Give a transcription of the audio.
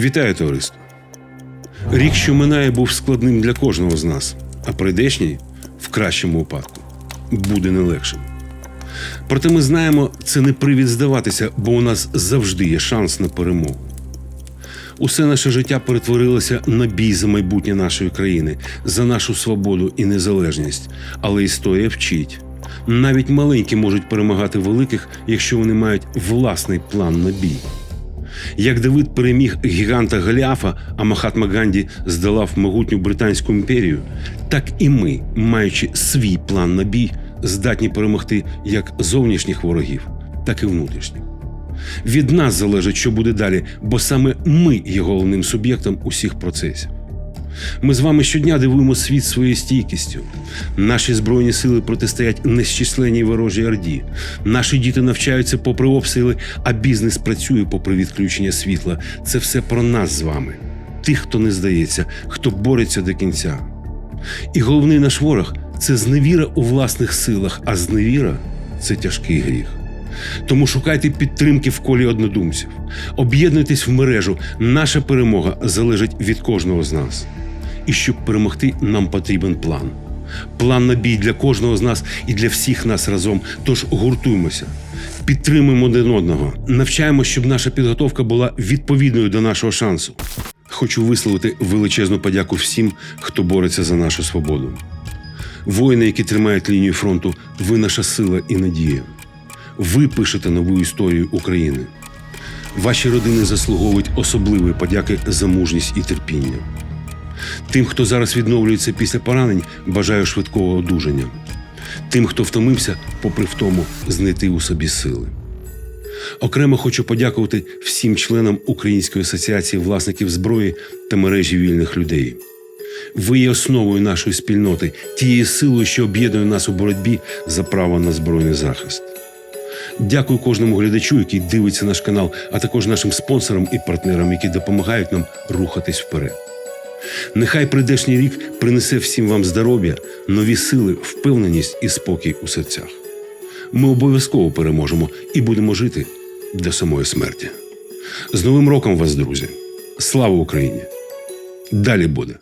Вітаю, товариство! Рік, що минає, був складним для кожного з нас, а прийдешній, в кращому випадку, буде не легшим. Проте ми знаємо, це не привід здаватися, бо у нас завжди є шанс на перемогу. Усе наше життя перетворилося на бій за майбутнє нашої країни, за нашу свободу і незалежність. Але історія вчить. Навіть маленькі можуть перемагати великих, якщо вони мають власний план на бій. Як Давид переміг гіганта Голіафа, а Махатма Ганді здолав могутню британську імперію, так і ми, маючи свій план на бій, здатні перемогти як зовнішніх ворогів, так і внутрішніх. Від нас залежить, що буде далі, бо саме ми є головним суб'єктом усіх процесів. Ми з вами щодня дивуємо світ своєю стійкістю. Наші збройні сили протистоять нещисленній ворожій орді. Наші діти навчаються попри обстріли, а бізнес працює попри відключення світла. Це все про нас з вами, тих, хто не здається, хто бореться до кінця. І головний наш ворог це зневіра у власних силах, а зневіра це тяжкий гріх. Тому шукайте підтримки в колі однодумців, об'єднуйтесь в мережу. Наша перемога залежить від кожного з нас. І щоб перемогти, нам потрібен план. План на бій для кожного з нас і для всіх нас разом. Тож гуртуймося, підтримуємо один одного, навчаємо, щоб наша підготовка була відповідною до нашого шансу. Хочу висловити величезну подяку всім, хто бореться за нашу свободу. Воїни, які тримають лінію фронту, ви наша сила і надія. Ви пишете нову історію України. Ваші родини заслуговують особливої подяки за мужність і терпіння. Тим, хто зараз відновлюється після поранень, бажаю швидкого одужання. Тим, хто втомився, попри втому, знайти у собі сили. Окремо хочу подякувати всім членам Української асоціації власників зброї та мережі вільних людей. Ви є основою нашої спільноти, тією силою, що об'єднує нас у боротьбі за право на збройний захист. Дякую кожному глядачу, який дивиться наш канал, а також нашим спонсорам і партнерам, які допомагають нам рухатись вперед. Нехай прийдешній рік принесе всім вам здоров'я, нові сили, впевненість і спокій у серцях. Ми обов'язково переможемо і будемо жити до самої смерті. З Новим роком вас, друзі! Слава Україні! Далі буде!